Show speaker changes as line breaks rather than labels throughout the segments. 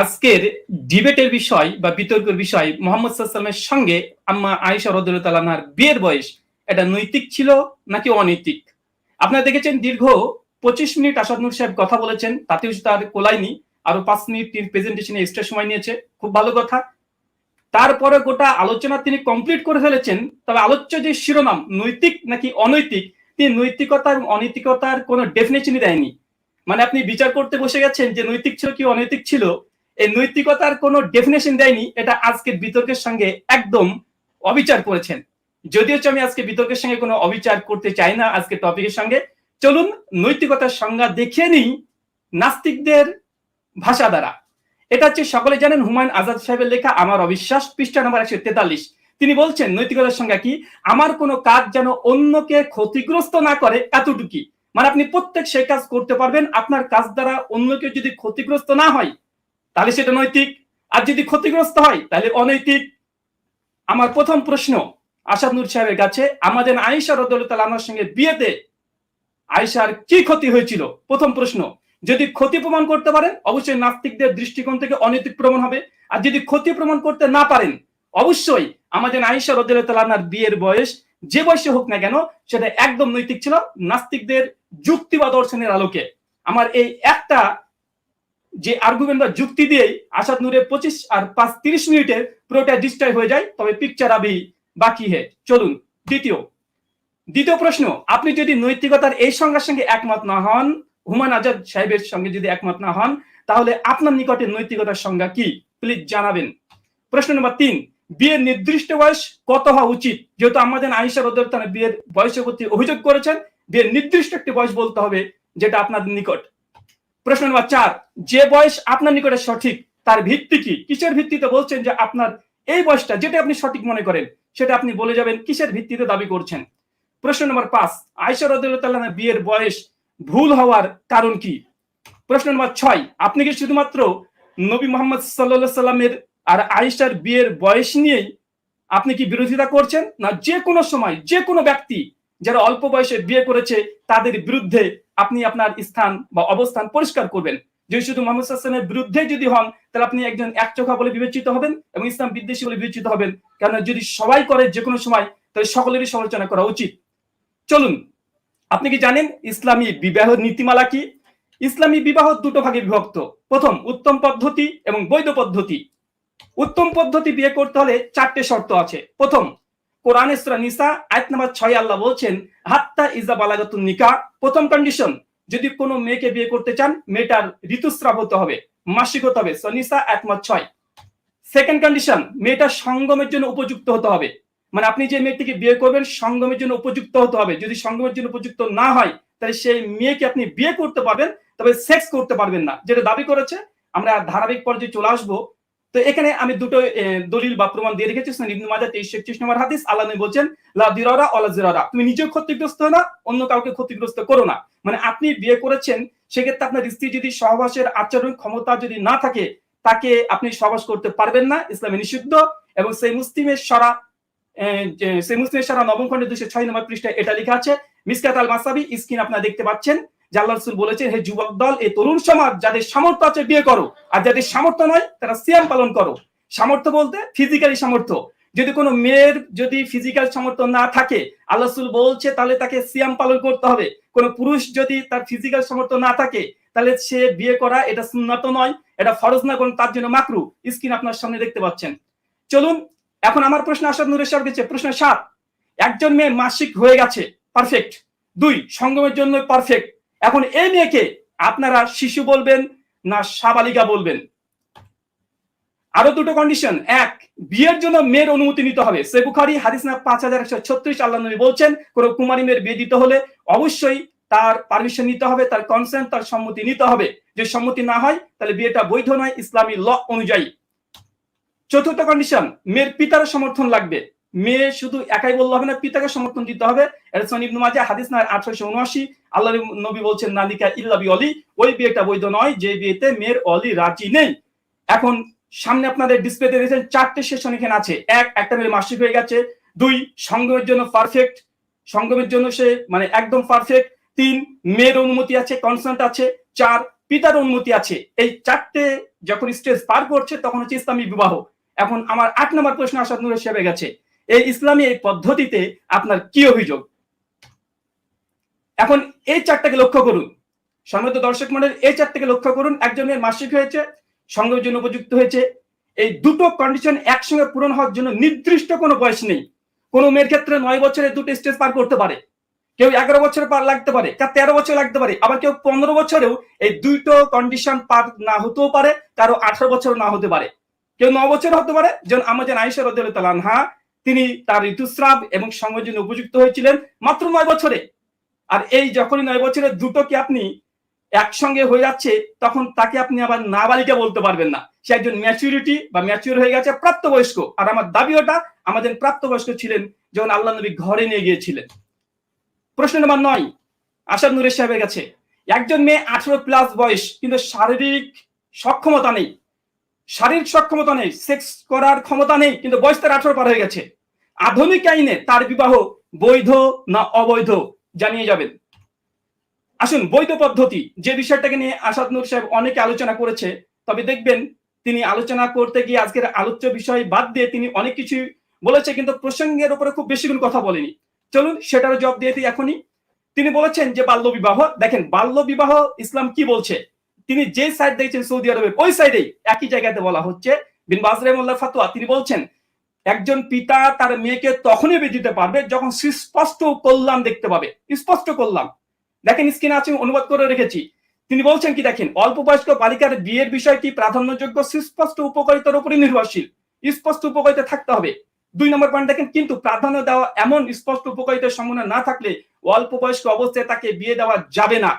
আজকের ডিবেটের বিষয় বা বিতর্কের বিষয় মোহাম্মদ সাল্লামের সঙ্গে আম্মা আয়েশা রদুল্লাহার বিয়ের বয়স, এটা নৈতিক ছিল নাকি অনৈতিক? আপনারা দেখেছেন দীর্ঘ পঁচিশ মিনিট আসাদ নূর সাহেব কথা বলেছেন, তাতেও তার কোলাইনি আরও পাঁচ মিনিট তিনি প্রেজেন্টেশনে এক্সট্রা সময় নিয়েছে, খুব ভালো কথা। তারপরে গোটা আলোচনা তিনি কমপ্লিট করে ফেলেছেন, তবে আলোচ্য যে শিরোনাম, নৈতিক নাকি অনৈতিক, তিনি নৈতিকতা এবং অনৈতিকতার কোনো ডেফিনেশনই দেয়নি। মানে আপনি বিচার করতে বসে গেছেন যে নৈতিক ছিল কি অনৈতিক ছিল এই নৈতিকতার কোনো ডেফিনেশন দেয়নি, এটা আজকের বিতর্কের সঙ্গে একদম অবিচার করেছেন। যদিও আমি আজকে বিতর্কের সঙ্গে কোনো অবিচার করতে চাই না আজকে টপিকের সঙ্গে। চলুন নৈতিকতার সংজ্ঞা দেখে নিই নাস্তিকদের ভাষা দ্বারা। এটা হচ্ছে, সকলে জানেন হুমায়ুন আজাদ সাহেবের লেখা আমার অবিশ্বাস, পৃষ্ঠা নম্বর একশো তেতাল্লিশ। তিনি বলছেন, নৈতিকতার সংজ্ঞা কি? আমার কোনো কাজ যেন অন্যকে ক্ষতিগ্রস্ত না করে, এতটুকি। মানে আপনি প্রত্যেক সেই কাজ করতে পারবেন, আপনার কাজ দ্বারা অন্যকে যদি ক্ষতিগ্রস্ত না হয় তাহলে সেটা নৈতিক। আর যদি ক্ষতিগ্রস্ত হয়, তাহলে অনৈতিক। আমার প্রথম প্রশ্ন, আসাদ নূর সাহেবের কাছে, আমাদের আয়েশা রদুল্লাহ আমার সঙ্গে বিয়েতে আয়েশার কি ক্ষতি হয়েছিল? প্রথম প্রশ্ন, যদি ক্ষতি প্রমাণ করতে পারেন, অবশ্যই নাস্তিকদের দৃষ্টিকোণ থেকে অনৈতিক প্রমাণ হবে। আর যদি ক্ষতি প্রমাণ করতে না পারেন, অবশ্যই আমাদের আয়েশা রদুল্লাহ বিয়ের বয়স যে বয়সে হোক না কেন, সেটা একদম নৈতিক ছিল। নাস্তিকদের যুক্তি বা দর্শনের আলোকে। আমার এই একটা যে আর্গুমেন্ট বা যুক্তি দিয়েই আসাদ নূরের পঁচিশ আর পাঁচ তিরিশ মিনিটের পুরোটা ডিস্ট্রয় হয়ে যায়, তবে পিকচার আবি বাকি হে। চলুন, দ্বিতীয়। দ্বিতীয় প্রশ্ন, আপনি যদি নৈতিকতার এই সংজ্ঞার সঙ্গে একমত না হন হুমান আজাদ সাহেবের সঙ্গে যদি একমত না হন, তাহলে আপনার নিকটে নৈতিকতার সংজ্ঞা কি? প্লিজ জানাবেন। প্রশ্ন নম্বর তিন, বিয়ের নির্দিষ্ট বয়স কত হওয়া উচিত? যেহেতু আমাদের আইসা রদুল্লাহ বিয়ের বয়সের প্রতি অভিযোগ করেছেন, বিয়ের নির্দিষ্ট একটি বয়স বলতে হবে যেটা আপনাদের নিকট। প্রশ্ন নম্বর চার, যে বয়স আপনার নিকটে সঠিক, তার ভিত্তি কি? কিসের ভিত্তিতে বলছেন যে আপনার এই বয়সটা, যেটা আপনি সঠিক মনে করেন, সেটা আপনি বলে যাবেন কিসের ভিত্তিতে দাবি করছেন? প্রশ্ন নম্বর পাঁচ আয়সা রদুল্লাহ বিয়ের বয়স ভুল হওয়ার কারণ কি? প্রশ্ন নম্বর ছয়, আপনি কি শুধুমাত্র নবী মোহাম্মদ সাল্লা সাল্লামের আর আয়েশার বিয়ের বয়স নিয়েই আপনি কি বিরোধিতা করছেন? না, যে কোনো সময়, যে কোনো ব্যক্তি যারা অল্প বয়সে বিয়ে করেছে, তাদের বিরুদ্ধে আপনি আপনার স্থান বা অবস্থান পরিষ্কার করবেন। যদি শুধু মোহাম্মদ হাসানের বিরুদ্ধে যদি হন, তাহলে আপনি একজন এক চোখা বলে বিবেচিত হবেন এবং ইসলাম বিদ্বেষী বলে বিবেচিত হবেন। কেন যদি সবাই করে যে কোনো সময়, তাহলে সকলেরই সমালোচনা করা উচিত। চলুন, আপনি কি জানেন ইসলামী বিবাহ নীতিমালা কি? ইসলামী বিবাহ দুটো ভাগে বিভক্ত। প্রথম, উত্তম পদ্ধতি এবং বৈধ পদ্ধতি। উত্তম পদ্ধতি বিয়ে করতে হলে চারটে শর্ত আছে। প্রথম কোরআন নিসা, আয়াত নাম্বার ছয় আল্লাহ বলছেন, হাত্তা ইজা বালাগাতুন নিকা প্রথম কন্ডিশন যদি কোনো মেয়েকে বিয়ে করতে চান, মেয়েটার ঋতুস্রাব হতে হবে, মাসিক হতে হবে। সনিসা এক মাস ছয়। সেকেন্ড কন্ডিশন মেয়েটা সঙ্গমের জন্য উপযুক্ত হতে হবে। মানে আপনি যে মেয়েটিকে বিয়ে করবেন, সঙ্গমের জন্য উপযুক্ত হতে হবে। যদি সঙ্গমের জন্য উপযুক্ত না হয়, তাহলে সেই মেয়েকে আপনি বিয়ে করতে পারবেন, তবে সেক্স করতে পারবেন না। যেটা দাবি করেছে, আমরা ধারাবাহিক পর্যায়ে চলে আসব। তো এখানে আমি দুটো দলিল বা প্রমাণ দিয়ে রেখেছি। ইবনু মাজা তেইশ একত্রিশ নম্বর হাদিস, আল্লাহ বলছেন, লা দিরারা অলা জিরারা। তুমি নিজেও ক্ষতিগ্রস্ত না, অন্য কাউকে ক্ষতিগ্রস্ত করো না। মানে আপনি বিয়ে করেছেন, সেক্ষেত্রে আপনার স্ত্রী যদি সহবাসের আচরণ ক্ষমতা যদি না থাকে, তাকে আপনি সহবাস করতে পারবেন না, ইসলামে নিষিদ্ধ। এবং সেই মুসলিমের সারা সেই মুসলিমের সারা নবম খণ্ডে দুশো ছয় নম্বর পৃষ্ঠায় এটা লেখা আছে, মিসকাত আল মাসাবি স্ক্রিন আপনারা দেখতে পাচ্ছেন। জাল্লা রসুল বলেছেন, হে যুবক দল এই তরুণ সমাজ, যাদের সামর্থ্য আছে বিয়ে করো, আর যাদের সামর্থ্য নয়, তারা সিয়াম পালন করো। সামর্থ্য বলতে ফিজিক্যালি সামর্থ্য। যদি কোনো মেয়ের যদি ফিজিক্যাল সামর্থ্য না থাকে, আল্লাহ রসুল বলছে, তাহলে তাকে সিয়াম পালন করতে হবে। কোন পুরুষ যদি তার ফিজিক্যাল সামর্থ্য না থাকে, তাহলে সে বিয়ে করা এটা সুন্নত নয়, এটা ফরজ না কোন তার জন্য মাকরু। স্ক্রিন আপনার সামনে দেখতে পাচ্ছেন। চলুন, এখন আমার প্রশ্ন আসাদ সাহেব গেছে প্রশ্ন সাত, একজন মেয়ে মাসিক হয়ে গেছে পারফেক্ট দুই, সঙ্গমের জন্য পারফেক্ট এখন এই মেয়েকে আপনারা শিশু বলবেন না সাবালিকা বলবেন? আরও দুটো কন্ডিশন এক, বিয়ের জন্য মেয়ের অনুমতি নিতে হবে। সে বুখারি, হাদিস না পাঁচ হাজার একশো ছত্রিশ, আল্লাহ নবী বলছেন, কোন কুমারী মেয়ের বিয়ে দিতে হলে অবশ্যই তার পারমিশন নিতে হবে, তার কনসেন্ট তার সম্মতি নিতে হবে। যে সম্মতি না হয়, তাহলে বিয়েটা বৈধ নয়, ইসলামী ল অনুযায়ী। চতুর্থ কন্ডিশন মেয়ের পিতার সমর্থন লাগবে। মেয়ে শুধু একাই বললে হবে না, পিতাকে সমর্থন দিতে হবে। হাদিস না আঠারোশো উনআশি। আল্লাহ নবী বলছেন, নালিকা ইল্লাবি অলি ওই বিয়েটা বৈধ নয়, যে বিয়েতে মেয়ের অলি রাজি নেই। এখন সামনে আপনাদের ডিসপ্লেতে দেখেছেন, চারটে সেশন এখানে আছে। এক, একটা মেয়ের মাসিক হয়ে গেছে। দুই, সঙ্গমের জন্য পারফেক্ট সঙ্গমের জন্য সে মানে একদম পারফেক্ট তিন, মেয়ের অনুমতি আছে কনসার্ট আছে। চার, পিতার অনুমতি আছে। এই চারটে যখন স্টেজ পার করছে, তখন হচ্ছে ইসলামী বিবাহ। এখন আমার আট নম্বর প্রশ্ন আসাদ হিসেবে গেছে এই ইসলামী এই পদ্ধতিতে আপনার কি অভিযোগ? এখন এই চারটাকে লক্ষ্য করুন। সম্মত দর্শক মন্ডল এই চারটাকে লক্ষ্য করুন। একজনের মাসিক হয়েছে, সঙ্গের জন্য উপযুক্ত হয়েছে। এই দুটো কন্ডিশন একসঙ্গে পূরণ হওয়ার জন্য নির্দিষ্ট কোনো বয়স নেই। কোনো মেয়ের ক্ষেত্রে নয় বছরে দুটো স্টেজ পার করতে পারে। কেউ এগারো বছর পার লাগতে পারে কার তেরো বছর লাগতে পারে, আবার কেউ পনেরো বছরেও এই দুইটো কন্ডিশন পার না হতেও পারে, কারও আঠারো বছর না হতে পারে। কেউ ন বছর হতে পারে, যেমন আমাদের আইসা রদুল্লাহ তিনি তার ঋতুস্রাব এবং সঙ্গের জন্য উপযুক্ত হয়েছিলেন মাত্র নয় বছরে। আর এই যখনই নয় বছরের দুটো কি আপনি একসঙ্গে হয়ে যাচ্ছে, তখন তাকে আপনি আবার নাবালিকা বলতে পারবেন না। সে একজন ম্যাচুরিটি বা ম্যাচিউর হয়ে গেছে, প্রাপ্তবয়স্ক। আর আমার দাবি ওটা, আমাদের প্রাপ্তবয়স্ক ছিলেন যখন আল্লাহ নবী ঘরে নিয়ে গিয়েছিলেন। প্রশ্ন নম্বর নয়, আসাদ নুরের সাহেবের কাছে, একজন মেয়ে আঠারো প্লাস বয়স, কিন্তু শারীরিক সক্ষমতা নেই। শারীরিক সক্ষমতা নেই সেক্স করার ক্ষমতা নেই, কিন্তু বয়স তার আঠারো পার হয়ে গেছে। আধুনিক আইনে তার বিবাহ বৈধ না অবৈধ জানিয়ে যাবেন। আসুন, বৈধ পদ্ধতি, যে বিষয়টাকে নিয়ে আসাদ নূর সাহেব অনেকে আলোচনা করেছে, তবে দেখবেন তিনি আলোচনা করতে গিয়ে আজকের আলোচ্য বিষয় বাদ দিয়ে তিনি অনেক কিছু বলেছে, কিন্তু প্রসঙ্গের উপরে খুব বেশি কোনো কথা বলেনি। চলুন, সেটারও জবাব দিয়ে এখনই। তিনি বলেছেন যে বাল্য বিবাহ দেখেন বাল্য বিবাহ ইসলাম কি বলছে? তিনি যে সাইড দিয়েছেন সৌদি আরবের, ওই সাইডেই একই জায়গাতে বলা হচ্ছে। বিন বাজরেমুল্লাহ ফাতুয়া তিনি বলছেন, একজন পিতা তার মেয়েকে তখনই বিয়ে দিতে পারবে যখন সুস্পষ্ট কল্যাণ দেখতে পাবে। স্পষ্ট কল্যাণ। দেখেন স্ক্রিনে আছে অনুবাদ করে রেখেছি। তিনি বলছেন কি, দেখেন, অল্প বয়স্ক বালিকার বিয়ের বিষয়টি প্রাধান্যযোগ্য? সুস্পষ্ট উপকারিতার উপরে নির্ভরশীল। স্পষ্ট উপকারিতা থাকতে হবে। দুই নম্বর পয়েন্ট দেখেন, কিন্তু প্রাধান্য দেওয়া এমন স্পষ্ট উপকারিতার সম্ভাবনা না থাকলে অল্প বয়স্ক অবস্থায় তাকে বিয়ে দেওয়া যাবে না।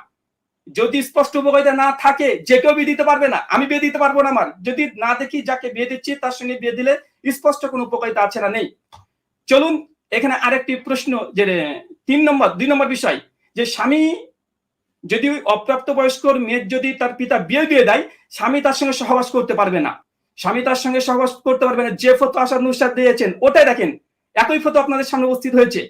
যদি স্পষ্ট উপকারিতা না থাকে, যে কেউ বিয়ে দিতে পারবে না। আমি বিয়ে দিতে পারব না আমার। যদি না দেখি যাকে বিয়ে দিচ্ছি, তার সঙ্গে বিয়ে দিলে স্পষ্ট কোনো উপকারিতা আছে না, নেই। চলুন, এখানে আরেকটি প্রশ্ন যে, তিন নম্বর, দুই নম্বর বিষয়, যে স্বামী যদি অপ্রাপ্ত বয়স্কর মেয়ের যদি তার পিতা বিয়ে দিয়ে দেয়, স্বামী তার সঙ্গে সহবাস করতে পারবে না। স্বামী তার সঙ্গে সহবাস করতে পারবে না। যে ফটো আসাদ নুসাদ দিয়েছেন, ওটাই দেখেন, একই ফটো আপনাদের সামনে উপস্থিত হয়েছে।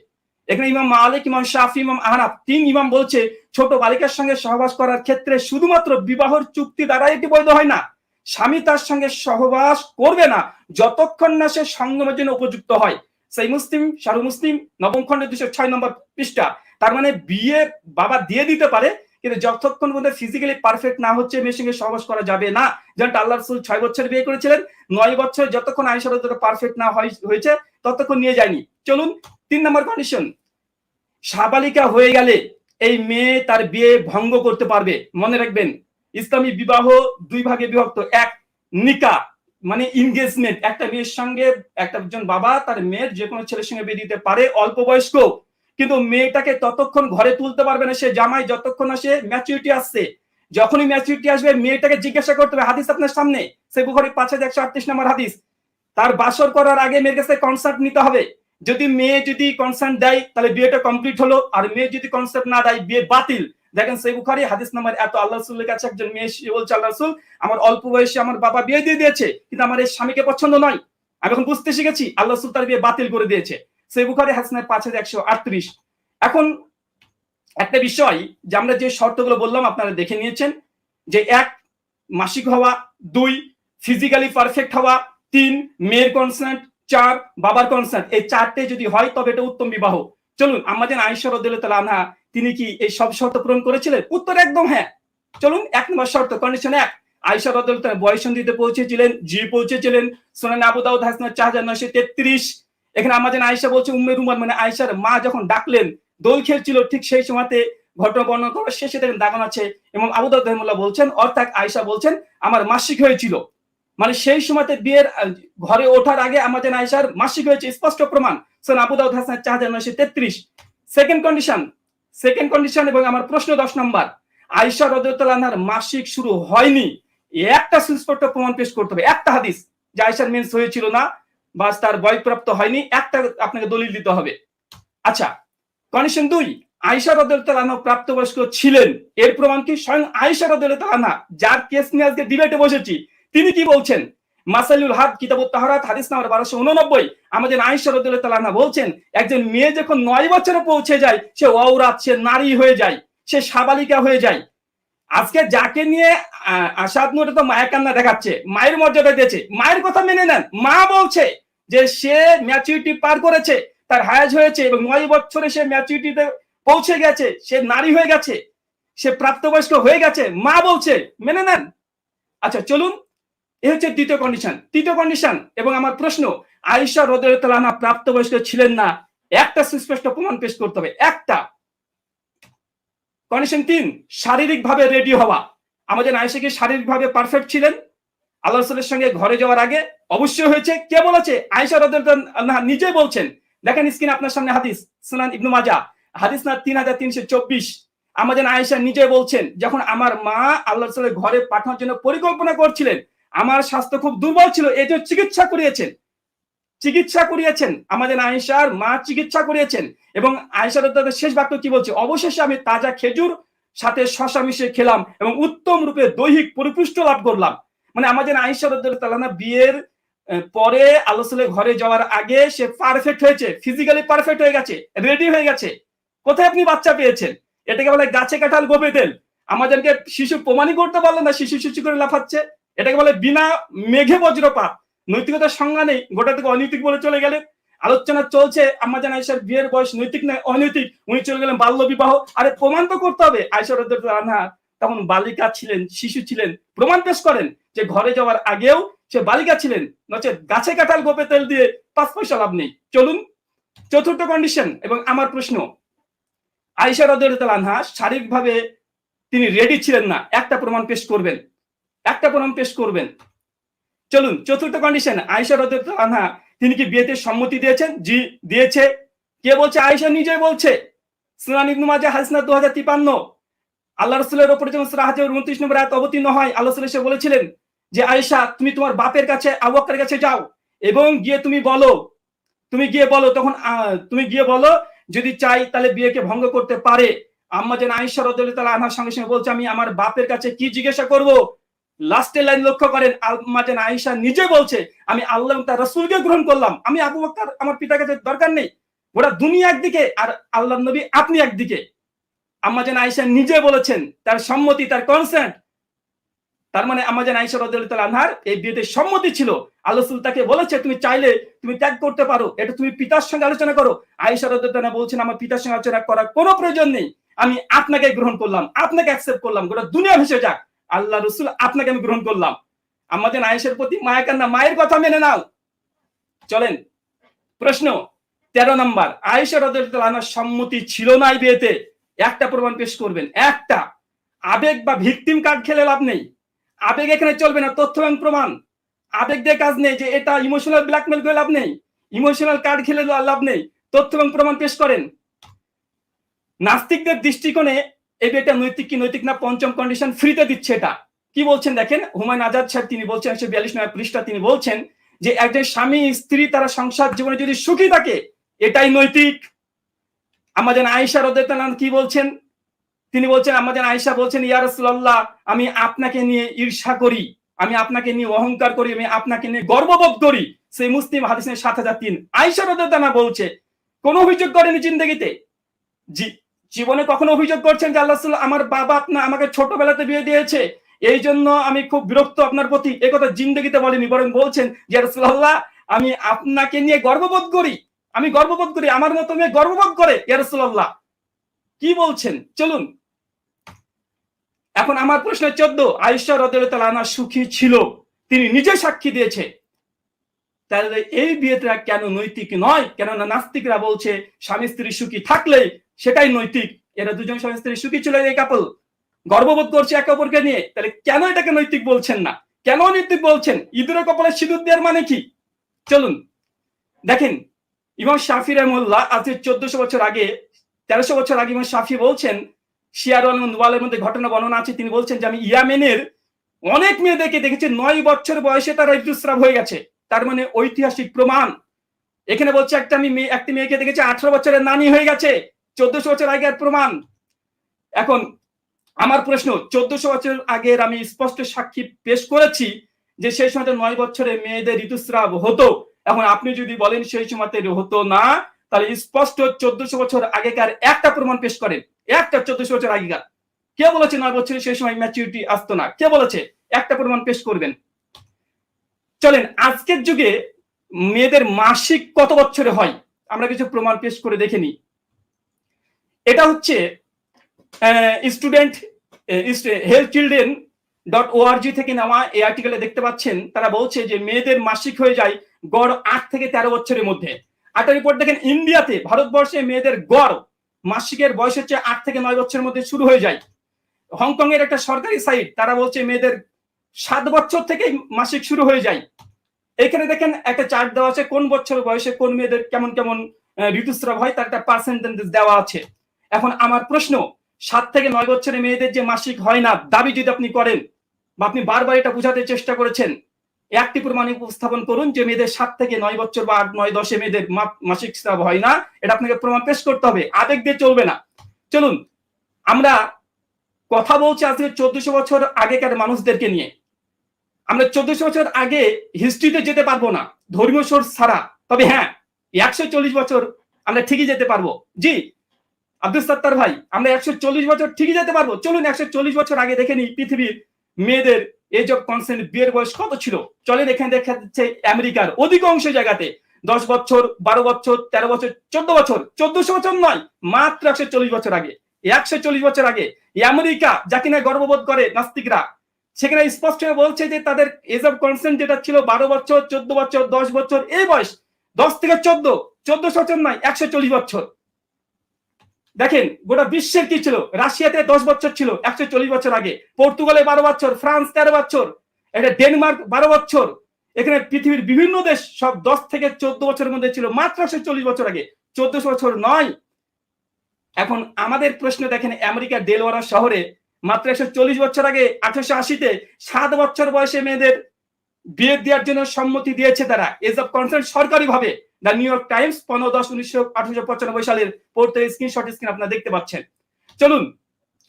এখানে ইমাম মালিক, ইমাম শাফি, ইমাম আহনাফ তিন ইমাম বলছে, ছোট বালিকার সঙ্গে সহবাস করার ক্ষেত্রে শুধুমাত্র বিবাহর চুক্তি দ্বারা এটি বৈধ হয় না। স্বামী তার সঙ্গে সহবাস করবে না, যতক্ষণ না সে সঙ্গমের জন্য উপযুক্ত হয়। সেই মুসলিম শাহরু মুসলিম, নবম খণ্ডের দুশো ছয় নম্বর পৃষ্ঠা, তার মানে বিয়ে বাবা দিয়ে দিতে পারে, কিন্তু যতক্ষণ পর্যন্ত ফিজিক্যালি পারফেক্ট না হচ্ছে, মেয়ের সঙ্গে সহবাস করা যাবে না। যেমন আল্লাহ রসুল ছয় বছর বিয়ে করেছিলেন, নয় বছর যতক্ষণ আইসার পারফেক্ট না হয়েছে, ততক্ষণ নিয়ে যায়নি। চলুন তিন নম্বর কন্ডিশন সাবালিকা হয়ে গেলে এই মেয়ে তার বিয়ে ভঙ্গ করতে পারবে। মনে রাখবেন, ইসলামী বিবাহ দুই ভাগে বিভক্ত। এক, নিকা মানে ইনগেজমেন্ট একটা মেয়ের সঙ্গে একটা একজন বাবা, তার মেয়ের যে কোনো ছেলের সঙ্গে বিয়ে দিতে পারে, অল্প বয়স্ক। কিন্তু মেয়েটাকে ততক্ষণ ঘরে তুলতে পারবে না সে, জামাই যতক্ষণ না সে ম্যাচুরিটি আসছে। যখনই ম্যাচুরিটি আসবে, মেয়েটাকে জিজ্ঞাসা করতে হবে, হাদিস আপনার সামনে? সে বুখারি পাঁচ হাজার একশো আটত্রিশ নম্বর হাদিস। তার বাসর করার আগে মেয়ের কাছে কনসার্ট নিতে হবে। যদি মেয়ে যদি কনসার্ট দেয়, তাহলে বিয়েটা কমপ্লিট হলো। আর মেয়ে যদি কনসার্ট না দেয়, বিয়ে বাতিল। দেখেন সেই বুখারি হাদিস নাম্বার এত আল্লাহ রসুলের কাছে একজন মেয়ে বলছে, আল্লাহ রসুল, আমার অল্প বয়সে আমার বাবা বিয়ে দিয়ে দিয়েছে, কিন্তু আমার এই স্বামীকে পছন্দ নয়। আমি এখন বুঝতে শিখেছি, আল্লাহ রসুল তার বিয়ে বাতিল করে দিয়েছে। সেই বুখারি হাসনার পাঁচ হাজার একশো আটত্রিশ। এখন একটা বিষয় যে আমরা যে শর্তগুলো বললাম, আপনারা দেখে নিয়েছেন যে এক, মাসিক হওয়া, দুই ফিজিক্যালি পারফেক্ট হওয়া, তিন, মেয়ের কনসার্ট চার বাবার কনসার্ট এই চারটে যদি হয়, তবে এটা উত্তম বিবাহ। চলুন আমাদের আইসার আনহা, তিনি কি এই সব শর্ত পূরণ করেছিলেন? উত্তর একদম হ্যাঁ। চলুন, এক নম্বর শর্ত কন্ডিশন এক। আইসা বয়সন্ধিতে পৌঁছেছিলেন, জি পৌঁছেছিলেন। সোনান আবু দাউদ হাসনা চার হাজার নয়শো তেত্রিশ। এখানে আমাদের আয়সা বলছে উম্মের উমার মানে আয়সার মা যখন ডাকলেন, দোল খেলছিল, ঠিক সেই সময়তে ঘটনা বর্ণনা করার শেষে দেখেন দাগান আছে। এবং আবু দাউদ বলছেন, অর্থাৎ আয়সা বলছেন, আমার মাসিক হয়েছিল। মানে সেই সময়তে বিয়ের ঘরে ওঠার আগে আমাদের আয়সার মাসিক হয়েছে, স্পষ্ট প্রমাণ। সোন আবু দাউদ হাসান হাজার নয়শো তেত্রিশ। সেকেন্ড কন্ডিশন সেকেন্ড কন্ডিশন এবং আমার প্রশ্ন দশ নম্বর। আয়সা রদুল্লাহার মাসিক শুরু হয়নি। একটা সুস্পষ্ট প্রমাণ পেশ করতে হবে। একটা হাদিস, যে আয়সার মেন্স হয়েছিল না, বা তার বয়প্রাপ্ত হয়নি, একটা আপনাকে দলিল দিতে হবে। আচ্ছা কন্ডিশন দুই আয়সা রদুল্লাহ প্রাপ্তবয়স্ক ছিলেন। এর প্রমাণ কি? স্বয়ং আয়সা রদুল্লাহ যার কেস নিয়ে আজকে ডিবেটে বসেছি। তিনি কি বলছেন? মাসালুল হাদ কিতাব তাহারাত, হাদিস নাম্বার বারোশো উননব্বই। আমাদের আয়সা রদুল্লাহ বলছেন, একজন মেয়ে যখন নয় বছরে পৌঁছে যায়, সে অওরাত সে নারী হয়ে যায়, সে সাবালিকা হয়ে যায়। আজকে যাকে নিয়ে আসাদ নুর তো মায়ের কান্না দেখাচ্ছে, মায়ের মর্যাদা দিয়েছে, মায়ের কথা মেনে নেন। মা বলছে যে সে ম্যাচুরিটি পার করেছে, তার হায়াজ হয়েছে এবং নয় বছরে সে ম্যাচুরিটিতে পৌঁছে গেছে, সে নারী হয়ে গেছে, সে প্রাপ্তবয়স্ক হয়ে গেছে। মা বলছে, মেনে নেন। আচ্ছা চলুন এ হচ্ছে দ্বিতীয় কন্ডিশন তৃতীয় কন্ডিশন এবং আমার প্রশ্ন, আয়েশা রদুল্লাহ প্রাপ্তবয়স্ক ছিলেন না? একটা সুস্পষ্ট প্রমাণ পেশ করতে হবে। একটা। কন্ডিশন তিন শারীরিক ভাবে রেডি হওয়া আমাদের আয়েশা কি শারীরিক ভাবে পারফেক্ট ছিলেন আল্লাহ সঙ্গে ঘরে যাওয়ার আগে অবশ্যই হয়েছে। কে বলেছে? আয়েশা রদুল্লাহ নিজে বলছেন। দেখেন স্ক্রিন আপনার সামনে হাদিস, সুনান ইবনু মাজা হাদিস না তিন হাজার তিনশো চব্বিশ। আমাদের আয়েশা নিজে বলছেন, যখন আমার মা আল্লাহ ঘরে পাঠানোর জন্য পরিকল্পনা করছিলেন আমার স্বাস্থ্য খুব দুর্বল ছিল, এই চিকিৎসা করিয়েছেন। চিকিৎসা করিয়েছেন। আমাদের আয়েশার মা চিকিৎসা করিয়েছেন এবং আয়েশার তাদের শেষ বাক্য কি বলছে? অবশেষে আমি তাজা খেজুর সাথে শশা মিশিয়ে খেলাম এবং উত্তম রূপে দৈহিক পরিপুষ্ট লাভ করলাম। মানে আমাদের আয়েশা তালানা বিয়ের পরে আলোচনার ঘরে যাওয়ার আগে সে পারফেক্ট হয়েছে ফিজিক্যালি পারফেক্ট হয়ে গেছে রেডি হয়ে গেছে। কোথায় আপনি বাচ্চা পেয়েছেন? এটাকে বলে গাছে কাঁঠাল গোপে তেল। আমাদেরকে শিশু প্রমাণই করতে পারল না, শিশু শিশু করে লাফাচ্ছে। এটাকে বলে বিনা মেঘে বজ্রপাত। নৈতিকতার সংজ্ঞা নেই, গোটা থেকে অনৈতিক বলে চলে গেলে। আলোচনা চলছে আমাদের আয়সার বিয়ের বয়স নৈতিক না অনৈতিক? উনি চলে গেলেন বাল্য বিবাহ। আরে প্রমাণ তো করতে হবে। আয়সার আনহা তখন বালিকা ছিলেন, শিশু ছিলেন। প্রমাণ পেশ করেন যে ঘরে যাওয়ার আগেও সে বালিকা ছিলেন। নচে গাছে কাঁঠাল, গোপে তেল দিয়ে পাঁচ পয়সা লাভ নেই। চলুন, চতুর্থ কন্ডিশন এবং আমার প্রশ্ন। আয়সা রদুল্লাহ আনহা শারীরিকভাবে তিনি রেডি ছিলেন না। একটা প্রমাণ পেশ করবেন। একটা প্রমাণ পেশ করবেন। চলুন, চতুর্থ কন্ডিশন আয়সা রদুল্লাহ আনহা, তিনি কি বিয়েতে সম্মতি দিয়েছেন? জি, দিয়েছে। কে বলছে? আয়সা নিজে বলছে। সুনান ইবনু মাজা হাসনা দু হাজার তিপান্ন। আল্লাহ রসুলের ওপরে যখন সুরা উনত্রিশ নম্বর আয়াত অবতীর্ণ হয়, আল্লাহ রসুল এসে বলেছিলেন যে, আয়েশা, তুমি তোমার বাপের কাছে আবুবকরের কাছে যাও এবং গিয়ে তুমি বলো। তুমি গিয়ে বলো, তখন তুমি গিয়ে বলো, যদি চাই তাহলে বিয়েকে ভঙ্গ করতে পারে। আম্মা যেন আয়েশা রদুল্লাহ আনহার সঙ্গে সঙ্গে বলছে, আমি আমার বাপের কাছে কি জিজ্ঞাসা করব? লাস্টের লাইন লক্ষ্য করেন যেন আয়েশা নিজে বলছে, আমি আল্লাহ তার রসুলকে গ্রহণ করলাম। আমি আবু বকর, আমার পিতার কাছে দরকার নেই। ওরা দুনিয়া একদিকে আর আল্লাহ নবী আপনি একদিকে। আম্মা যেন আয়েশা নিজে বলেছেন, তার সম্মতি, তার কনসেন্ট তার মানে আমাদের আয়েশা রদুল্লাহ আনহার এই বিয়েতে সম্মতি ছিল। আল্লাহ রসুল তাকে বলেছে, তুমি চাইলে তুমি ত্যাগ করতে পারো। এটা তুমি পিতার সঙ্গে আলোচনা করো। আয়েশা রদুল্লাহ বলছেন, আমার পিতার সঙ্গে আলোচনা করার কোনো প্রয়োজন নেই। আমি আপনাকে গ্রহণ করলাম, আপনাকে অ্যাকসেপ্ট করলাম। গোটা দুনিয়া ভেসে যাক। আল্লাহ রসুল আপনাকে আমি গ্রহণ করলাম। আমাদের আয়েশের প্রতি মায়া কান্না, মায়ের কথা মেনে নাও। চলেন, প্রশ্ন, তেরো নম্বর, আয়েশা রদুল্লাহ সম্মতি ছিল না বিয়েতে? একটা প্রমাণ পেশ করবেন। একটা, আবেগ বা ভিকটিম কার্ড খেলে লাভ নেই। আবেগ এখানে চলবে না, তথ্য এবং প্রমাণ। আবেগ দিয়ে কাজ নেই যে এটা ইমোশনাল ব্ল্যাকমেল করে লাভ নেই। ইমোশনাল কার্ড খেলে লাভ নেই। তথ্য এবং প্রমাণ পেশ করেন। নাস্তিকদের দৃষ্টিকোণে এই বিয়েটা নৈতিক কি নৈতিক না পঞ্চম কন্ডিশন ফ্রিতে দিচ্ছে এটা। কি বলছেন দেখেন? হুমায়ুন আজাদ সাহেব তিনি বলছেন, একশো বিয়াল্লিশ নয় পৃষ্ঠা তিনি বলছেন যে একজন স্বামী, স্ত্রী তারা সংসার জীবনে যদি সুখী থাকে, এটাই নৈতিক। আমাদের আয়েশা রদান কি বলছেন? তিনি বলছেন আমাদের আয়েশা বলছেন, ইয়া রাসূলুল্লাহ, আমি আপনাকে নিয়ে ঈর্ষা করি, আমি আপনাকে নিয়ে অহংকার করি, আমি আপনাকে নিয়ে গর্ববোধ করি। সেই মুসলিম হাদিসের সাত হাজার তিন। আয়েশা রদানা বলছে, কোন অভিযোগ করেনি জিন্দগিতে? জি জীবনে কখনো অভিযোগ করছেন যে আল্লাহ আমার বাবা আপনা আমাকে ছোটবেলাতে বিয়ে দিয়েছে। এই জন্য আমি খুব বিরক্ত আপনার প্রতি। এই কথা জিন্দগিতে বলেনি, বরং বলছেন যে রাসূলুল্লাহ, আমি আপনাকে নিয়ে গর্ববোধ করি। আমি গর্ববোধ করি, আমার মতো মেয়ে গর্ববোধ করে, ইয়া রাসূলুল্লাহ। কি বলছেন? চলুন। এখন আমার প্রশ্ন চোদ্দ রাদিয়াল্লাহু আনহা সুখী ছিল, তিনি নিজে সাক্ষী দিয়েছে। তাহলে এই বিয়েটা কেন নৈতিক নয়? কেননা নাস্তিকরা বলছে, স্বামী স্ত্রী সুখী থাকলে সেটাই নৈতিক। এরা দুজন স্বামী স্ত্রী সুখী ছিল এই কাপল গর্ববোধ করছে একে অপরকে নিয়ে। তাহলে কেন এটাকে নৈতিক বলছেন না? কেন নৈতিক বলছেন? ইঁদুরের কপালে সিঁদুর দেওয়ার মানে কি? চলুন। দেখেন, ইমাম শাফি রহমুল্লাহ আজকে চোদ্দশো বছর আগে, তেরোশো বছর আগে ইমাম শাফি বলছেন শিয়ার ওয়ালের মধ্যে ঘটনা বর্ণনা আছে, তিনি বলছেন যে, আমি ইয়ামেনের অনেক মেয়েদেরকে দেখেছি, নয় বছর বয়সে তারা ঋতুস্রাব হয়ে গেছে। তার মানে ঐতিহাসিক প্রমাণ। এখানে বলছে, একটা আমি মেয়ে, একটি মেয়েকে দেখেছি, আঠারো বছরের নানি হয়ে গেছে। চোদ্দশো বছর আগের প্রমাণ। এখন আমার প্রশ্ন, চোদ্দশো বছর আগের আমি স্পষ্ট সাক্ষী পেশ করেছি যে সেই সময় নয় বছরে মেয়েদের ঋতুস্রাব হতো। এখন আপনি যদি বলেন সেই সময়তে হতো না, তাহলে স্পষ্ট চোদ্দশো বছর আগেকার একটা প্রমাণ পেশ করেন। একটা চোদ্দশো বছর আগেকার। কে বলেছে নয় বছরে সেই সময় ম্যাচুরিটি আসতো না? কে বলেছে? একটা প্রমাণ পেশ করবেন। চলেন, আজকের যুগে মেয়েদের মাসিক কত বছরে হয়? আমরা কিছু প্রমাণ পেশ করে দেখে নিই। এটা হচ্ছে student health children dot org থেকে নেওয়া এই আর্টিকেলে দেখতে পাচ্ছেন। তারা বলছে যে মেয়েদের মাসিক হয়ে যায় গড় আট থেকে তেরো বছরের মধ্যে। একটা রিপোর্ট দেখেন, ইন্ডিয়াতে ভারতবর্ষে মেয়েদের গড় মাসিকের বয়স হচ্ছে আট থেকে নয় বছরের মধ্যে শুরু হয়ে যায়। হংকং এর একটা সরকারি সাইট তারা বলছে মেয়েদের সাত বছর থেকে মাসিক শুরু হয়ে যায়। এখানে দেখেন, একটা চার্ট দেওয়া আছে কোন বছর বয়সে কোন মেয়েদের কেমন কেমন ঋতুস্রাব হয়, তার একটা পার্সেন্টেজ দেওয়া আছে। এখন আমার প্রশ্ন, সাত থেকে নয় বছরের মেয়েদের যে মাসিক হয় না, দাবি যদি আপনি করেন বা আপনি বারবার এটা বোঝাতে চেষ্টা করেছেন, একটি প্রমাণ উপস্থাপন করুন যে মেয়েদের সাত থেকে নয় বছর বা আট, নয়, দশে মেয়েদের মাসিক স্রাব হয় না, এটা আপনাকে প্রমাণ পেশ করতে হবে। আবেগ দিয়ে চলবে না। চলুন, আমরা কথা বলছি আজকে চোদ্দশো বছর আগেকার মানুষদেরকে নিয়ে। আমরা চোদ্দশো বছর আগে হিস্ট্রিতে যেতে পারব না, ধর্মীয় সোর্স ছাড়া। তবে হ্যাঁ একশো চল্লিশ বছর আমরা ঠিকই যেতে পারব। জি আব্দুল সত্তার ভাই, আমরা একশো চল্লিশ বছর ঠিকই যেতে পারব? চলুন একশো চল্লিশ বছর আগে দেখে নিই পৃথিবীর মেয়েদের এজ অফ কনসেন্ট বিয়ের বয়স কত ছিল? চলেন এখানে দেখা যাচ্ছে আমেরিকার অধিকাংশ জায়গাতে দশ বছর, বারো বছর, তেরো বছর, চোদ্দ বছর, চোদ্দশো বছর নয়, মাত্র একশো চল্লিশ বছর আগে। একশো চল্লিশ বছর আগে আমেরিকা, যা কিনা গর্ববোধ করে নাস্তিকরা, সেখানে স্পষ্ট বলছে যে তাদের এজ অফ কনসেন্ট যেটা ছিল বারো বছর, চোদ্দ বছর, দশ বছর, এই বয়স দশ থেকে চোদ্দ, চোদ্দশো বছর নয়, একশো চল্লিশ বছর। দেখেন, গোটা বিশ্বের কি ছিল? রাশিয়াতে দশ বছর ছিল, একশো চল্লিশ বছর আগে। পর্তুগালে বারো বছর, ফ্রান্স তেরো বছর এটা ডেনমার্ক বারো বছর, এখানে পৃথিবীর বিভিন্ন দেশ সব দশ থেকে চোদ্দ বছরের মধ্যে ছিল, মাত্র একশো চল্লিশ বছর আগে। চোদ্দশো বছর নয়। এখন আমাদের প্রশ্ন দেখেন আমেরিকার ডেলওয়ারা শহরে মাত্র একশো চল্লিশ বছর আগে, আঠারোশো আশিতে সাত বছর বয়সে মেয়েদের বিয়ে দেওয়ার জন্য সম্মতি দিয়েছে তারা। এজ কনসেন্ট সরকারি ভাবে দ্য নিউ ইয়র্ক টাইমস, পনেরো দশ উনিশশো আঠারোশো পঁচানব্বই সালের পড়তে স্ক্রিনশট স্ক্রিন আপনারা দেখতে পাচ্ছেন। চলুন,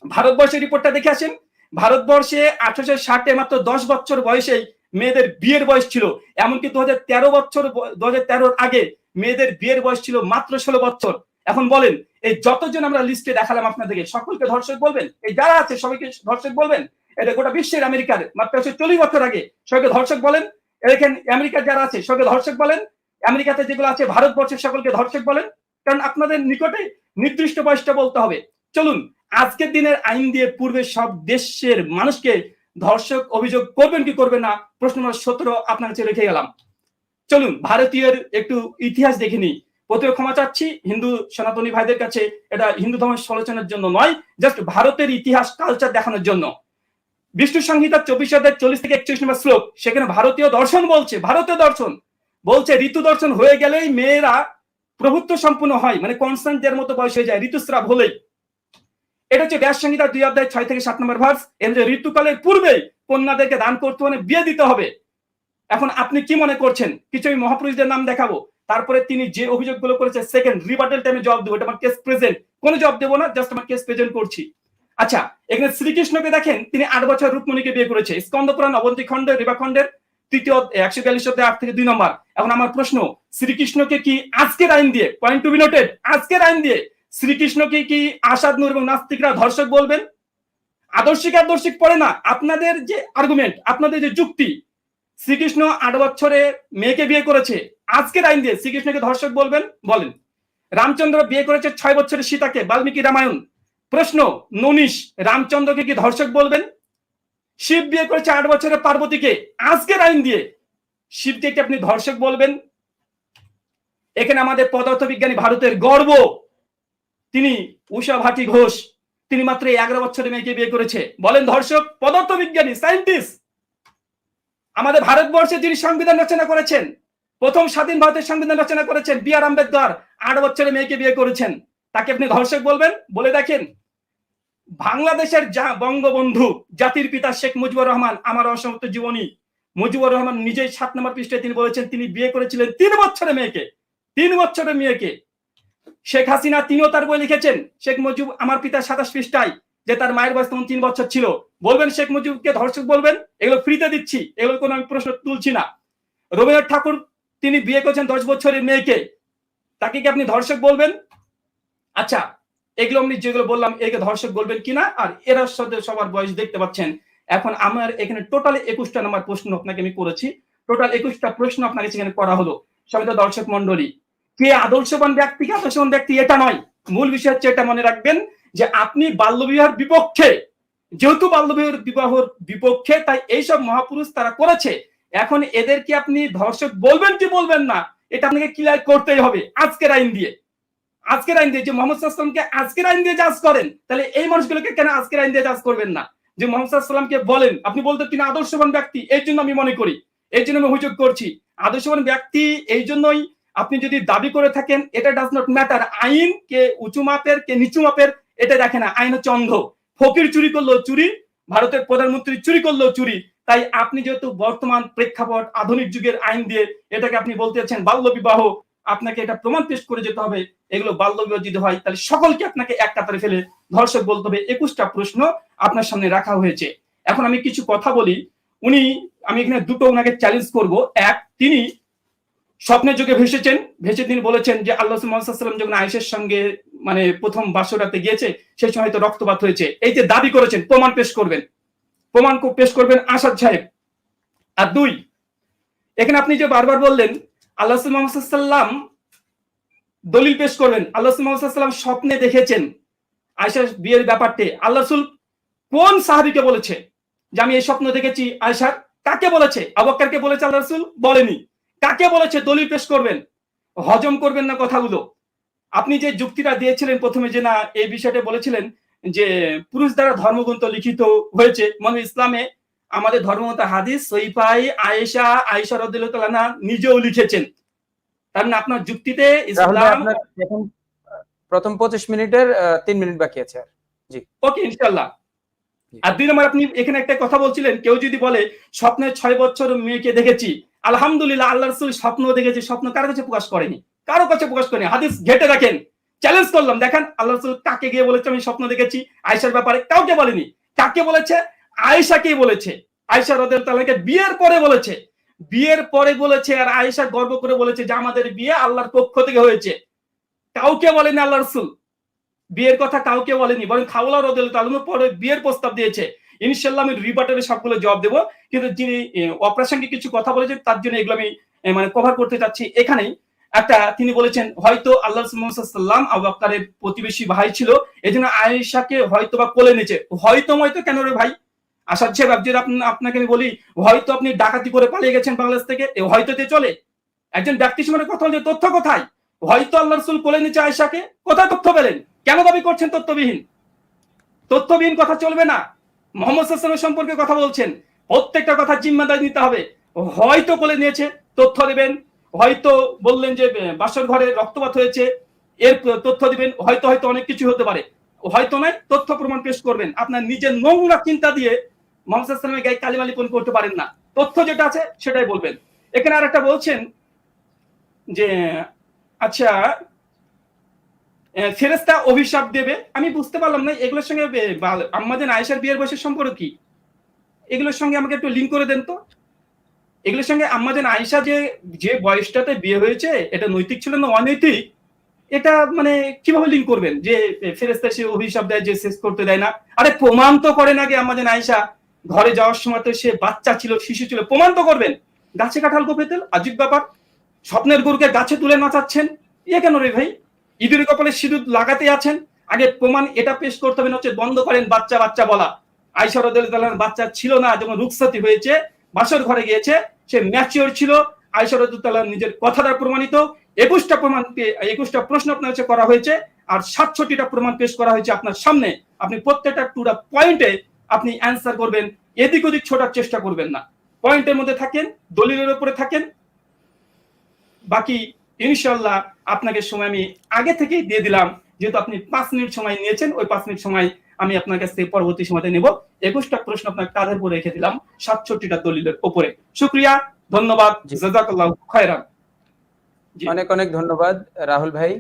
ভারতবর্ষের রিপোর্টটা দেখে আসেন। ভারতবর্ষে আঠারোশো ষাটে মাত্র দশ বছর বয়সেই মেয়েদের বিয়ের বয়স ছিল। এমনকি দু হাজার তেরো বছর দু হাজার তেরোর আগে মেয়েদের বিয়ের বয়স ছিল মাত্র ষোলো বছর। এখন বলেন, এই যতজন আমরা লিস্টে দেখালাম আপনাদেরকে, সকলকে ধর্ষক বলবেন? এই যারা আছে, সবাইকে ধর্ষক বলবেন? এটা গোটা বিশ্বের আমেরিকার, মাত্র একশো চল্লিশ বছর আগে সবাইকে ধর্ষক বলেন? এখানে আমেরিকার যারা আছে, সবাইকে ধর্ষক বলেন? আমেরিকাতে যেগুলো আছে, ভারতবর্ষের সকলকে ধর্ষক বলেন, কারণ আপনাদের নিকটে নির্দিষ্ট বয়সটা বলতে হবে। চলুন, আজকের দিনের আইন দিয়ে পূর্বে সব দেশের মানুষকে ধর্ষক অভিযোগ করবেন কি করবেন না, প্রশ্ন নম্বর সতেরো আপনার কাছে রেখে গেলাম। চলুন, ভারতীয়ের একটু ইতিহাস দেখে নিই। প্রথমে ক্ষমা চাচ্ছি, হিন্দু সনাতনী ভাইদের কাছে। এটা হিন্দু ধর্মের সমালোচনার জন্য নয়, জাস্ট ভারতের ইতিহাস কালচার দেখানোর জন্য। বিষ্ণু সংহিতা চব্বিশ হাজার চল্লিশ থেকে একচল্লিশ নম্বর শ্লোক, সেখানে ভারতীয় দর্শন বলছে, ভারতীয় দর্শন। বলছে, ঋতু দর্শন হয়ে গেলেই মেয়েরা প্রভুত্ব সম্পূর্ণ হয়। মানে কনস্ট্যান্টের মতো বয়স হয়ে যায়, ঋতুস্রাব হলেই। এটা হচ্ছে ব্যাস সংহিতা দুই অধ্যায় ছয় থেকে সাত নম্বর ভার্স এর যে ঋতুকালের পূর্বে কন্যাদেরকে দান করতে মানে বিয়ে দিতে হবে। এখন আপনি কি মনে করছেন? কিছু আমি মহাপুরুষদের নাম দেখাবো। তারপরে তিনি যে অভিযোগগুলো করেছে সেকেন্ড রিবার্টাল টাইমে জবাব দেবো। এটা আমার কেস প্রেজেন্ট কোনো জবাব দেবো না জাস্ট আমার কেস প্রেজেন্ট করছি। আচ্ছা এখানে শ্রীকৃষ্ণকে দেখেন, তিনি আট বছর রূপমণিকে বিয়ে করেছে। স্কন্দপুরাণ অবন্তী খণ্ডের রেবাখণ্ডের তৃতীয় একশো বিয়াল্লিশ আট থেকে দুই নম্বর। এখন আমার প্রশ্ন, শ্রীকৃষ্ণকে কি আজকের আইন দিয়ে পয়েন্ট টু বি নোটেড আজকের আইন দিয়ে শ্রীকৃষ্ণকে কি আসাদ নূর এবং নাস্তিকরা ধর্ষক বলবেন? আদর্শিক আদর্শিক পড়ে না, আপনাদের যে আর্গুমেন্ট আপনাদের যে যুক্তি, শ্রীকৃষ্ণ আট বছরে মেয়েকে বিয়ে করেছে, আজকের আইন দিয়ে শ্রীকৃষ্ণকে ধর্ষক বলবেন? বলেন। রামচন্দ্র বিয়ে করেছে ছয় বছরের সীতাকে, বাল্মীকি রামায়ণ। প্রশ্ন, ননীশ রামচন্দ্রকে কি ধর্ষক বলবেন? শিব বিয়ে করেছে আট বছরের পার্বতীকে, আজকের আইন দিয়ে। শিবকে কি আপনি ধর্ষক বলবেন? এখানে আমাদের পদার্থ বিজ্ঞানী ভারতের গর্ব। তিনি উষা ভাটি ঘোষ, তিনি মাত্র এগারো বছরের মেয়েকে বিয়ে করেছে। বলেন ধর্ষক পদার্থ বিজ্ঞানী সায়েন্টিস্ট। আমাদের ভারতবর্ষে যিনি সংবিধান রচনা করেছেন, প্রথম স্বাধীন ভারতের সংবিধান রচনা করেছেন বি আর আম্বেদকর, আট বছরের মেয়েকে বিয়ে করেছেন। তাকে আপনি ধর্ষক বলবেন? বলে দেখেন বাংলাদেশের বঙ্গবন্ধু, জাতির পিতা শেখ মুজিবুর রহমান, আমার অসমাপ্ত জীবনী। মুজিবুর রহমান নিজেই সাত নম্বর পৃষ্ঠে তিনি বলেছেন, তিনি বিয়ে করেছিলেন তিন বছরের মেয়েকে, তিন বছরের মেয়েকে। শেখ হাসিনা তিনিও তার বই লিখেছেন, শেখ মুজিব আমার পিতা সাতাশ পৃষ্ঠায়, যে তার মায়ের বয়স তখন তিন বছর ছিল। বলবেন শেখ মুজিবকে ধর্ষক বলবেন? এগুলো ফ্রিতে দিচ্ছি, এগুলো কোনো আমি প্রশ্ন তুলছি না। রবীন্দ্রনাথ ঠাকুর, তিনি বিয়ে করেছেন দশ বছরের মেয়েকে, তাকে কি আপনি ধর্ষক বলবেন? আচ্ছা এগুলো আমি যেগুলো বললাম, একে ধর্ষক বলবেন কিনা আর এরা সাথে সবার বয়স দেখতে পাচ্ছেন। এখন আমার এখানে টোটাল একুশটা নাম্বার প্রশ্ন আপনাকে আমি করেছি। টোটাল একুশটা প্রশ্ন আপনাকে সেখানে করা হলো। সমিত দর্শক মন্ডলী কে আদর্শবান ব্যক্তি কে আদর্শবান ব্যক্তি এটা নয়। মূল বিষয় হচ্ছে এটা মনে রাখবেন যে আপনি বাল্যবিবাহের বিপক্ষে, যেহেতু বাল্যবিবাহের বিবাহর বিপক্ষে, তাই এইসব মহাপুরুষ তারা করেছে। এখন এদেরকে আপনি ধর্ষক বলবেন কি বলবেন না, এটা আপনাকে ক্লিয়ার করতেই হবে আজকের আইন দিয়ে। আজকের আইন দিয়ে যে মোহাম্মদ সাল্লামকে আজকের আইন দিয়ে জাজ করেন, তাহলে এই মানুষগুলোকে কেন আজকের আইন দিয়ে জাজ করবেন না? যে মোহাম্মদ সাল্লামকে বলেন, আপনি বলতে তিনি আদর্শবান ব্যক্তি এই জন্য আমি মনে করি এই জন্য আমি অভিযোগ করছি। আদর্শবান ব্যক্তি, এই জন্যই আপনি যদি দাবি করে থাকেন, এটা ডাজ নট ম্যাটার আইন কে উঁচু মাপের, কে নিচু মাপের, এটা দেখে না। আইন হচ্ছে অন্ধ। ফকির চুরি করল চুরি, ভারতের প্রধানমন্ত্রী চুরি করল চুরি। তাই আপনি যেহেতু বর্তমান প্রেক্ষাপট, আধুনিক যুগের আইন দিয়ে এটাকে আপনি বলতে চাচ্ছেন বাল্য বিবাহ আপনাকে এটা প্রমাণ পেশ করে যেতে হবে, এগুলো বাল্য বিবাহ যদি হয়, তাহলে সকলকে আপনাকে এক কাতারে ফেলে। ধর্ষক বলতে হবে, একুশটা প্রশ্ন আপনার সামনে রাখা হয়েছে। এখন আমি কিছু কথা বলি। উনি, আমি এখানে দুটো ওনাকে চ্যালেঞ্জ করব। এক, তিনি স্বপ্নের যুগে ভেসেছেন। ভেসে তিনি বলেছেন যে, আল্লাহ সাল্লাম যখন আয়েশের সঙ্গে মানে প্রথম বাসরাতে গিয়েছে সেই সময় তো রক্তপাত হয়েছে। এই যে দাবি করেছেন, প্রমাণ পেশ করবেন। প্রমাণ পেশ করবেন আসাদ সাহেব। আর দুই, এখানে আপনি যে বারবার বললেন আল্লাহ সাল্লাম দলিল পেশ করবেন আল্লাহ সাল্লাম স্বপ্নে দেখেছেন আয়সার বিয়ের ব্যাপারটি। আল্লাহ রসুল কোন সাহাবিকে বলেছে যে আমি এই স্বপ্ন দেখেছি? আয়সার কাকে বলেছে? আবাক্কারকে বলেছে আল্লাহ রসুল? বলেনি। কাকে বলেছে? দলিল পেশ করবেন। হজম করবেন না কথাগুলো। আপনি যে যুক্তিটা দিয়েছিলেন প্রথমে যে না, এই বিষয়টা বলেছিলেন যে পুরুষ দ্বারা ধর্মগ্রন্থ লিখিত হয়েছে। মানে ইসলামে আমাদের ধর্মগ্রন্থ হাদিস সইফাই আয়েশা আয়েশা রদুল্লাহ নিজেও লিখেছেন। তার মানে আপনার যুক্তিতে ইসলাম
এখন প্রথম পঁচিশ মিনিটের তিন মিনিট বাকি আছে আর।
ওকে ইনশাল্লাহ আর দুই নম্বর আপনি এখানে একটা কথা বলছিলেন কেউ যদি বলে স্বপ্নে ছয় বছর মেয়েকে দেখেছি আলহামদুলিল্লাহ আল্লাহ রসুল স্বপ্ন দেখেছি স্বপ্ন কারও কাছে প্রকাশ করেনি কারও কাছে প্রকাশ করেনি। হাদিস ঘেটে রাখেন চ্যালেঞ্জ করলাম দেখেন আল্লাহ রসুল কাকে গিয়ে বলেছে আমি স্বপ্ন দেখেছি আয়েশার ব্যাপারে কাউকে বলেনি। কাকে বলেছে? আয়েশাকেই বলেছে। আয়েশা রদের তালাকে বিয়ের পরে বলেছে। বিয়ের পরে বলেছে আর আয়েশা গর্ব করে বলেছে যে আমাদের বিয়ে আল্লাহর পক্ষ থেকে হয়েছে। কাউকে বলেনি আল্লাহ রসুল। বিয়ের কথা কাউকে বলেনি বরং খাওলা রদুল তালুম পরে বিয়ের প্রস্তাব দিয়েছে। ইনশাল্লাহ আমি রিবাটারে সবগুলো জবাব দেবো। কিন্তু যিনি এ, অপ্রাসঙ্গিক কিছু কথা বলেছেন তার জন্য এগুলো আমি মানে কভার করতে চাচ্ছি এখানেই। একটা তিনি বলেছেন হয়তো আল্লাহ সাল্লাম আবু বকরের প্রতিবেশী ভাই ছিল এই জন্য আয়েশাকে হয়তো বা কোলে নিয়েছে। হয়তো হয়তো কেন রে ভাই? আসাদ সাহেব আপনি, আপনাকে আমি বলি, হয়তো আপনি ডাকাতি করে পালিয়ে গেছেন বাংলাদেশ থেকে হয়তো তে চলে। একজন ব্যক্তি সমানে কথা বলছে তথ্য কোথায়? হয়তো আল্লাহ রসুল কোলে নিচে আয়েশাকে কোথায় তথ্য পেলেন? কেন দাবি করছেন তথ্যবিহীন? তথ্যবিহীন কথা চলবে না। মোহাম্মদ সাল্লামের সম্পর্কে কথা বলছেন। প্রত্যেকটা কথা জিম্মাদারি নিতে হবে। হয়তো কোলে নিয়েছে, তথ্য দেবেন। হয়তো বললেন যে বাসর ঘরে রক্তপাত হয়েছে, এর তথ্য দিবেন। হয়তো হয়তো অনেক কিছু হতে পারে। হয়তো নয়, তথ্য প্রমাণ পেশ করবেন। আপনার নিজের নোংরা চিন্তা দিয়ে মোহাম্মদ গায়ে কালিমা লিপন করতে পারেন না। তথ্য যেটা আছে সেটাই বলবেন। এখানে আর একটা বলছেন যে আচ্ছা আহ, ফেরেশতা অভিশাপ দেবে। আমি বুঝতে পারলাম না এগুলোর সঙ্গে আম্মাজান আয়েশার বিয়ের বয়সের সম্পর্ক কি? এগুলোর সঙ্গে আমাকে একটু লিঙ্ক করে দেন তো। এগুলোর সঙ্গে আম্মাজান আয়েশা যে যে বয়সটাতে বিয়ে হয়েছে এটা নৈতিক ছিল না অনৈতিক? এটা মানে কীভাবে লিঙ্ক করবেন? যে ফেরেস্তা সে অভিশাপ দেয় যে শেষ করতে দেয় না। আরে প্রমাণ তো করেন আগে আম্মাজান আয়েশা। ঘরে যাওয়ার সময় তো সে বাচ্চা ছিল, শিশু ছিল। প্রমাণ তো করবেন। গাছে কাঁঠাল কোপেতেল আজীব ব্যাপার। স্বপ্নের গরুকে গাছে তুলে নাচাচ্ছেন। এ কেন রে ভাই? ইঁদুরের কপালে সিঁদুর লাগাতে আছেন। আগে প্রমাণ এটা পেশ করতে হবে হচ্ছে বন্ধ করেন বাচ্চা বাচ্চা বলা। আইসারদুল্লাহ বাচ্চা ছিল না যেমন রুকসাতি হয়েছে, বাসর ঘরে গিয়েছে, সে ম্যাচিওর ছিল। আইসা রদুল্লাহ নিজের কথা দ্বারা প্রমাণিত। একুশটা প্রমাণ একুশটা প্রশ্ন আপনার কাছে করা হয়েছে। আর সাতষট্টিটা প্রমাণ পেশ করা হয়েছে আপনার সামনে। আপনি প্রত্যেকটা টুটা পয়েন্টে আপনি অ্যান্সার করবেন এদিক ওদিক ছোটার চেষ্টা করবেন না। পয়েন্টের মধ্যে থাকেন দলিলের উপরে থাকেন। বাকি ইনশাল্লাহ আপনাকে সময় আমি আগে থেকেই দিয়ে দিলাম। যেহেতু আপনি পাঁচ মিনিট সময় নিয়েছেন ওই পাঁচ মিনিট সময় আমি আপনার কাছ থেকে পরবর্তী সময়তে নেব। একুশটা প্রশ্ন আপনার কাঁধের উপরে রেখে দিলাম সাতষট্টিটা দলিলের উপরে। শুক্রিয়া ধন্যবাদ। জাজাকাল্লাহ খয়রান। জি।
অনেক অনেক ধন্যবাদ রাহুল ভাই।